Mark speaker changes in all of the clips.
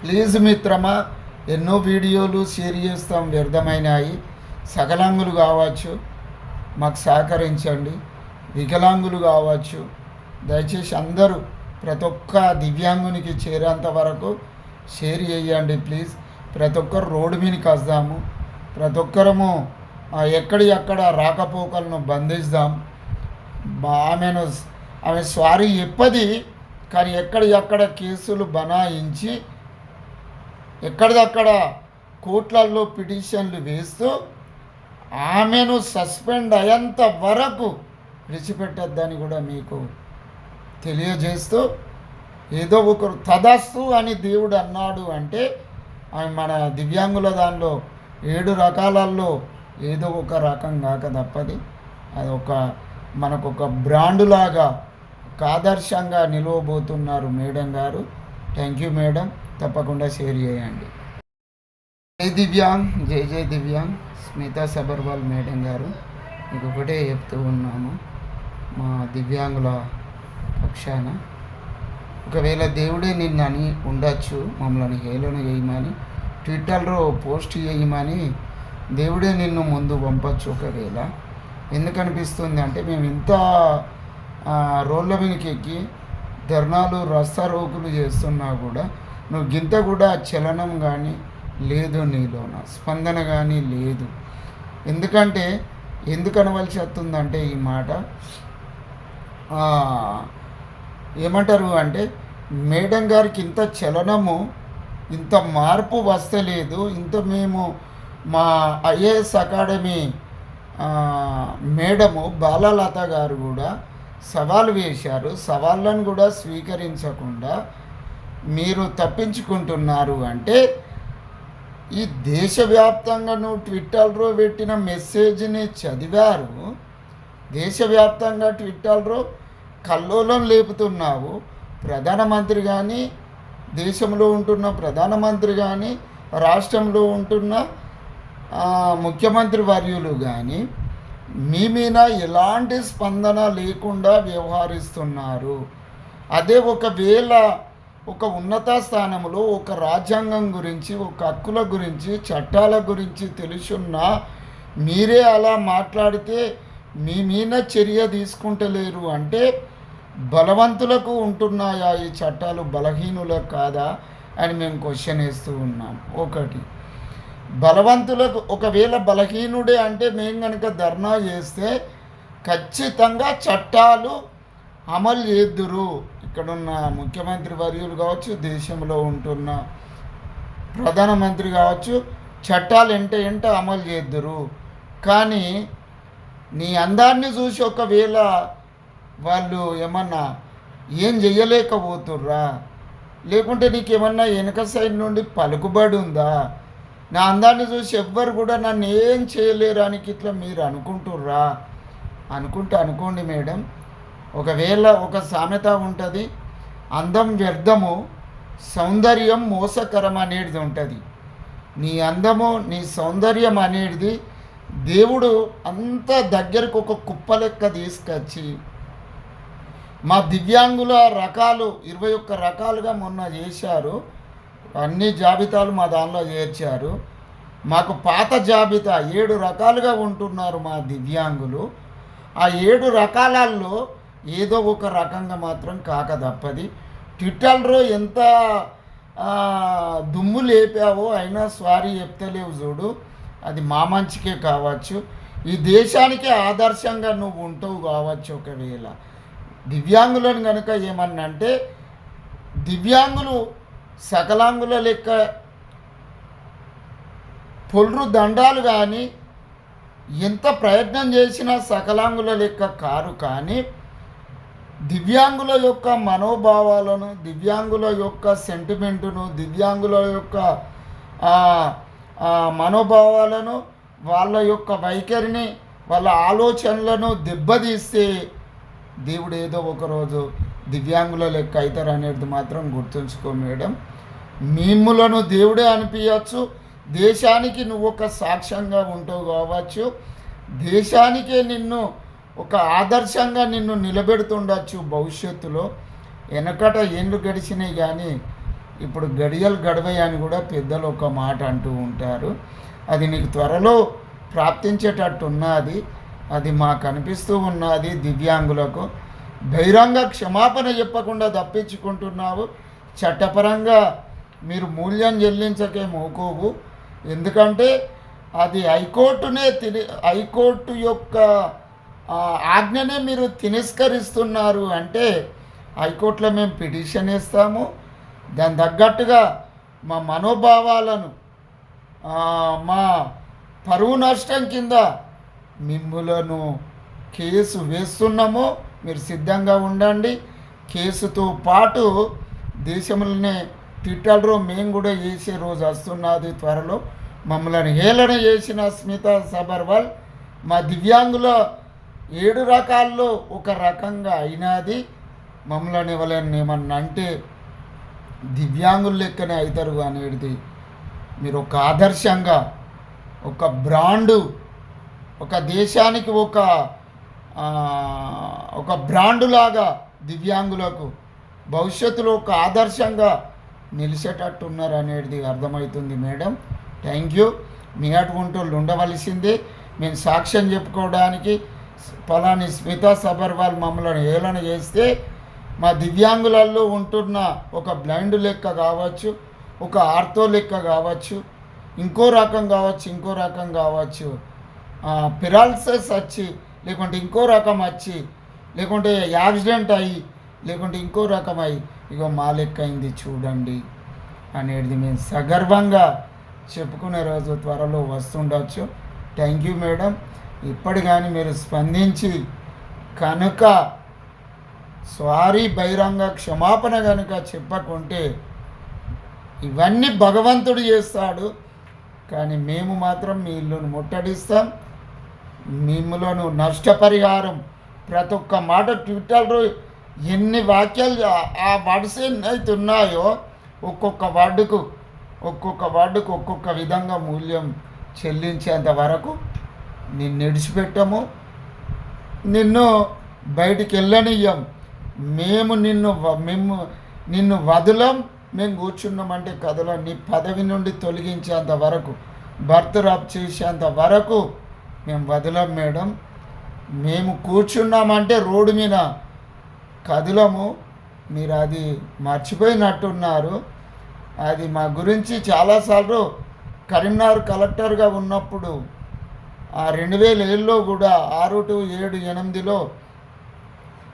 Speaker 1: Please మిత్రమా ఎన్నో వీడియోలు షేర్ చేస్తాం వ్యర్థమైనాయి సకలాంగులు కావచ్చు మాకు సహకరించండి. వికలాంగులు కావచ్చు దయచేసి అందరూ ప్రతి ఒక్క దివ్యాంగునికి చేరేంత వరకు షేర్ చేయండి ప్లీజ్. ప్రతి ఒక్కరు రోడ్డు మీదకి వస్తాము ప్రతి ఒక్కరము ఎక్కడి ఎక్కడ రాకపోకలను బంధిస్తాం. ఆమెను ఆమె స్వారీ చెప్పది కానీ ఎక్కడి ఎక్కడ కేసులు బనాయించి ఎక్కడిదక్కడ కోట్లల్లో పిటిషన్లు వేస్తూ ఆమెను సస్పెండ్ అయ్యేంత వరకు విడిచిపెట్టద్దని కూడా మీకు తెలియజేస్తూ ఏదో ఒకరు తదస్సు అని దేవుడు అన్నాడు అంటే ఆమె మన దివ్యాంగుల దానిలో ఏడు రకాలలో ఏదో ఒక రకం కాక తప్పది. అది ఒక మనకు ఒక బ్రాండ్ లాగా ఒక ఆదర్శంగా నిలవబోతున్నారు మేడం గారు. Thank you madam. తప్పకుండా షేర్ చేయండి. జై దివ్యాంగ్ జై జై దివ్యాంగ్. స్మితా సబర్వాల్ మేడం గారు మీకు ఒకటే చెప్తూ ఉన్నాము. మా దివ్యాంగుల పక్షాన. ఒకవేళ దేవుడే నిన్ను అని ఉండొచ్చు మమ్మల్ని హేళన చేయమని ట్విట్టర్లో పోస్ట్ చేయమని దేవుడే నిన్ను ముందు పంపచ్చు ఒకవేళ. ఎందుకు అనిపిస్తుంది అంటే మేము ఇంత ఆ, రోడ్ల ధర్నాలు రస్తా రోకులు చేస్తున్నా కూడా నువ్వు గింత కూడా చలనం కానీ లేదు నీలోన స్పందన కానీ లేదు. ఎందుకంటే ఎందుకు అనవలసి వస్తుందంటే ఈ మాట ఏమంటారు అంటే మేడం గారికి ఇంత చలనము ఇంత మార్పు వస్తలేదు ఇంత మేము మా ఐఏఎస్ అకాడమీ మేడము బాలలత గారు కూడా సవాల్ వేశారు సవాళ్ళను కూడా స్వీకరించకుండా మీరు తప్పించుకుంటున్నారు అంటే ఈ దేశవ్యాప్తంగా నువ్వు ట్విట్టర్లో పెట్టిన మెసేజ్ని చదివారు దేశవ్యాప్తంగా ట్విట్టర్లో కల్లోలం లేపుతున్నావు ప్రధానమంత్రి కానీ దేశంలో ఉంటున్న ప్రధానమంత్రి కానీ రాష్ట్రంలో ఉంటున్న ముఖ్యమంత్రి వర్యులు కానీ మీ మీద ఎలాంటి స్పందన లేకుండా వ్యవహరిస్తున్నారు? అదే ఒకవేళ ఒక ఉన్నత స్థానంలో ఒక రాజ్యాంగం గురించి ఒక హక్కుల గురించి చట్టాల గురించి తెలుసున్నా మీరే అలా మాట్లాడితే మీ మీద చర్య తీసుకుంటలేరు అంటే బలవంతులకు ఉంటున్నాయా ఈ చట్టాలు? బలహీనులకు కాదా? అని మేము క్వశ్చన్ వేస్తూ ఉన్నాం. ఒకటి బలవంతులకు ఒకవేళ బలహీనుడే అంటే మేము కనుక ధర్నా చేస్తే ఖచ్చితంగా చట్టాలు అమలు చేద్దురు. ఇక్కడున్న ముఖ్యమంత్రి వర్యులు కావచ్చు దేశంలో ఉంటున్న ప్రధానమంత్రి కావచ్చు చట్టాలు ఎంట ఎంట అమలు చేద్దురు. కానీ నీ అందాన్ని చూసి ఒకవేళ వాళ్ళు ఏమన్నా ఏం చెయ్యలేకపోతుర్రా? లేకుంటే నీకు ఏమన్నా వెనక సైడ్ నుండి పలుకుబడి ఉందా? నా అందాన్ని చూసి ఎవ్వరు కూడా నన్ను ఏం చేయలేరానికి ఇట్లా మీరు అనుకుంటుర్రా? అనుకుంటే అనుకోండి మేడం. ఒకవేళ ఒక సామెత ఉంటుంది అందం వ్యర్థము సౌందర్యం మోసకరం అనేది ఉంటుంది. నీ అందము నీ సౌందర్యం అనేది దేవుడు అంత దగ్గరకు ఒక కుప్ప లెక్క తీసుకొచ్చి మా దివ్యాంగుల రకాలు ఇరవై ఒక్క రకాలుగా మొన్న చేశారు. అన్ని జాబితాలు మా దానిలో చేర్చారు. మాకు పాత జాబితా ఏడు రకాలుగా ఉంటున్నారు మా దివ్యాంగులు. ఆ ఏడు రకాలలో ఏదో ఒక రకంగా మాత్రం కాక తప్పది. ట్విట్టర్లో ఎంత దుమ్ము లేపావో అయినా సారీ చెప్తలేవు చూడు. అది మా మంచికే కావచ్చు. ఈ దేశానికే ఆదర్శంగా నువ్వు ఉంటావు కావచ్చు ఒకవేళ. దివ్యాంగులను కనుక ఏమన్నా అంటే దివ్యాంగులు సకలాంగుల లెక్క పొల్రు దండాలు కానీ ఎంత ప్రయత్నం చేసినా సకలాంగుల లెక్క కారు కానీ దివ్యాంగుల యొక్క మనోభావాలను దివ్యాంగుల యొక్క సెంటిమెంటును దివ్యాంగుల యొక్క మనోభావాలను వాళ్ళ యొక్క వైఖరిని వాళ్ళ ఆలోచనలను దెబ్బతీస్తే దేవుడు ఏదో ఒకరోజు దివ్యాంగుల లెక్క అవుతారు అనేది మాత్రం గుర్తుంచుకో మేడం. మిమ్ములను దేవుడే అనిపించచ్చు దేశానికి నువ్వు ఒక సాక్ష్యంగా ఉంటావు కావచ్చు. దేశానికే నిన్ను ఒక ఆదర్శంగా నిన్ను నిలబెడుతుండొచ్చు భవిష్యత్తులో. వెనకట ఏండ్లు గడిచినాయి కానీ ఇప్పుడు గడియలు గడవయ్య అని కూడా పెద్దలు ఒక మాట అంటూ ఉంటారు. అది నీకు త్వరలో ప్రాప్తించేటట్టు ఉన్నది అది మాకు అనిపిస్తూ ఉన్నది దివ్యాంగులకు. బహిరంగ క్షమాపణ చెప్పకుండా తప్పించుకుంటున్నావు. చట్టపరంగా మీరు మూల్యం చెల్లించకే మోకోవు. ఎందుకంటే అది హైకోర్టునే తిని హైకోర్టు యొక్క ఆజ్ఞనే మీరు తిరస్కరిస్తున్నారు అంటే హైకోర్టులో మేము పిటిషన్ ఇస్తాము దాని తగ్గట్టుగా మా మనోభావాలను మా పరువు నష్టం కింద మిమ్ములను కేసు వేస్తున్నాము. మీరు సిద్ధంగా ఉండండి. కేసుతో పాటు దేశంలోనే ట్విట్టర్లో మేము కూడా చేసే రోజు వస్తున్నది త్వరలో. మమ్మల్ని హేళన చేసిన స్మిత సబర్వాల్ మా దివ్యాంగుల ఏడు రకాల్లో ఒక రకంగా అయినది. మమ్మల్ని ఇవ్వలేని ఏమన్నా అంటే దివ్యాంగుల లెక్కనే అవుతారు అనేది మీరు ఒక ఆదర్శంగా ఒక బ్రాండు ఒక దేశానికి ఒక ఒక బ్రాండులాగా దివ్యాంగులకు భవిష్యత్తులో ఒక ఆదర్శంగా నిలిచేటట్టు ఉన్నారు అనేది అర్థమవుతుంది మేడం. Thank you. మీ అటువంటి వాళ్ళు ఉండవలసిందే. మేము సాక్ష్యం చెప్పుకోవడానికి పలాని స్మితా సబర్వాల్ మమ్మల్ని ఏలన చేస్తే మా దివ్యాంగులలో ఉంటున్న ఒక బ్లైండ్ లెక్క కావచ్చు ఒక ఆర్తో లెక్క కావచ్చు ఇంకో రకం కావచ్చు ఇంకో రకం కావచ్చు. పిరాల్సెస్ వచ్చి లేకుంటే ఇంకో రకం వచ్చి లేకుంటే యాక్సిడెంట్ అయ్యి లేకుంటే ఇంకో రకం అయ్యి ఇగో మా లెక్క అయింది చూడండి అనేది మేము సగర్వంగా చెప్పుకునే రోజు త్వరలో వస్తుండొచ్చు. Thank you madam. ఇప్పటి కానీ మీరు స్పందించి కనుక స్వారీ బహిరంగ క్షమాపణ కనుక చెప్పకుంటే ఇవన్నీ భగవంతుడు చేస్తాడు. కానీ మేము మాత్రం మీ ఇల్లును ముట్టడిస్తాం. మిమ్మలను నష్టపరిహారం. ప్రతి ఒక్క మాట ట్విట్టర్లో ఎన్ని వాక్యాలు ఆ- ఆ వర్డ్స్ ఎన్నైతే ఉన్నాయో ఒక్కొక్క వర్డుకు ఒక్కొక్క వర్డుకు ఒక్కొక్క విధంగా మూల్యం చెల్లించేంత వరకు నిన్ను విడిచిపెట్టము. నిన్ను బయటికి వెళ్ళనియ్యం మేము నిన్ను మేము నిన్ను వదలం. మేము కూర్చున్నామంటే కథలో నీ పదవి నుండి తొలగించేంత వరకు బర్త్రాప్ చేసేంత వరకు మేము వదలం మేడం. మేము కూర్చున్నామంటే రోడ్డు మీద కదలము. మీరు అది మర్చిపోయినట్టున్నారు. అది మా గురించి చాలాసార్లు కరీంనగర్ కలెక్టర్గా ఉన్నప్పుడు ఆ రెండు వేల ఏళ్ళలో కూడా ఆరు టు ఏడు ఎనిమిదిలో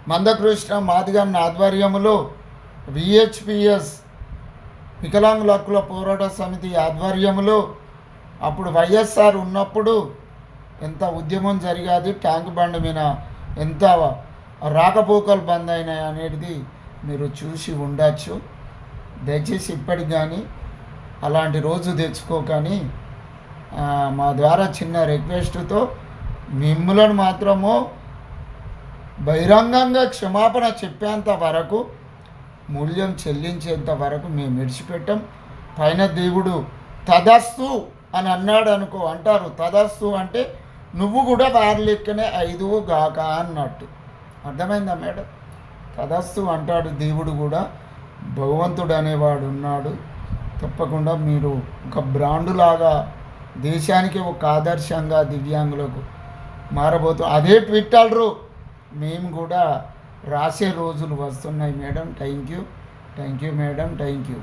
Speaker 1: మందకృష్ణ మాదిగన్న ఆధ్వర్యంలో విహెచ్పిఎస్ వికలాంగుల హక్కుల పోరాట సమితి ఆధ్వర్యంలో అప్పుడు వైఎస్ఆర్ ఉన్నప్పుడు ఎంత ఉద్యమం జరిగాది ట్యాంక్ బండ్ మీద ఎంత రాకపోకలు బంద్ అయినాయి అనేది మీరు చూసి ఉండొచ్చు. దయచేసి ఇప్పటికి కానీ అలాంటి రోజు తెచ్చుకోకని మా ద్వారా చిన్న రిక్వెస్ట్తో మిమ్మలను మాత్రము బహిరంగంగా క్షమాపణ చెప్పేంత వరకు మూల్యం చెల్లించేంత వరకు మేము విడిచిపెట్టాం. పైన దేవుడు తదస్సు అని అన్నాడు అనుకో అంటారు. తదస్సు అంటే నువ్వు కూడా వారి లెక్కనే ఐదు గాక అన్నట్టు. అర్థమైందా మేడం? తదస్తు అంటాడు దేవుడు కూడా. భగవంతుడు అనేవాడు ఉన్నాడు. తప్పకుండా మీరు ఒక బ్రాండులాగా దేశానికి ఒక ఆదర్శంగా దివ్యాంగులకు మారబోతు అదే ట్విట్టర్లు మేము కూడా రాసే రోజులు వస్తున్నాయి madam. Thank you. Thank you madam. Thank you.